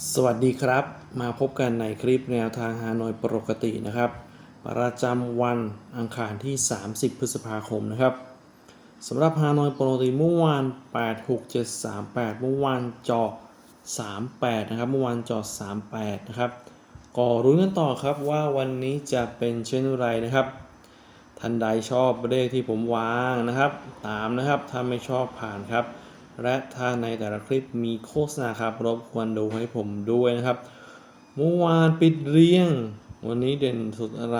สวัสดีครับ มาพบกันในคลิปแนวทางฮานอยปกตินะครับ ประจำวันอังคารที่ 30 พฤษภาคมนะครับสำหรับฮานอยปกติเมื่อวาน 86738 เมื่อวานจาะ38 นะครับ เมื่อวานจาะ38 นะครับ ก็รู้กันต่อครับว่าวันนี้จะเป็นเช่นไรนะครับท่านใดชอบเลขที่ผมวางนะครับ ตามนะครับถ้าไม่ชอบผ่านครับ และถ้าในแต่ละคลิปมีโฆษณาครับรบกวนดูให้ผมด้วยนะครับ เมื่อวานปิดเรียง วันนี้เด่นสุดอะไร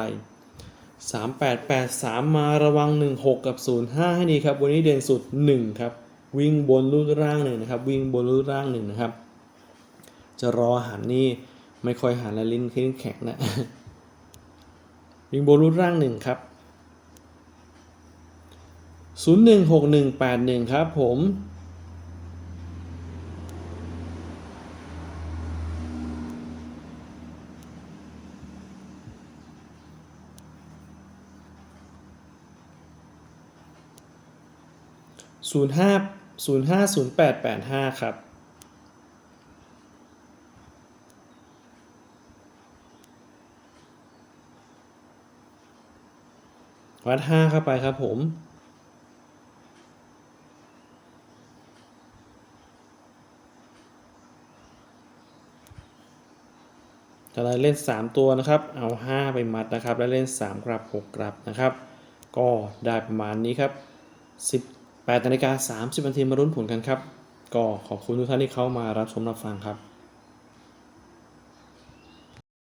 3883 มาระวัง 16 กับ 05 ให้ดีครับ วันนี้เด่นสุด 1 ครับ วิ่งบนรูดร่างหนึ่งนะครับ วิ่งบนรูดร่างหนึ่งนะครับ จะรอหันนี่ไม่ค่อยหันและลิ้นขึ้นแข็งนะ วิ่งบนรูดร่างหนึ่งครับ016181 ครับผม ศูนย์ห้าศูนย์ห้าศูนย์แปดแปดห้าครับ วัดห้าเข้าไปครับผมถ้าเราเล่น 3 ตัวนะครับ เอา 5 ไปมัดนะครับ แล้วเล่น 3 กลับ 6 กลับนะครับ ก็ได้ประมาณนี้ครับ 8นาฬิกา30นาทีมารุ้นผลกันครับ ก็ขอบคุณทุกท่านที่เข้ามารับชมรับฟังครับ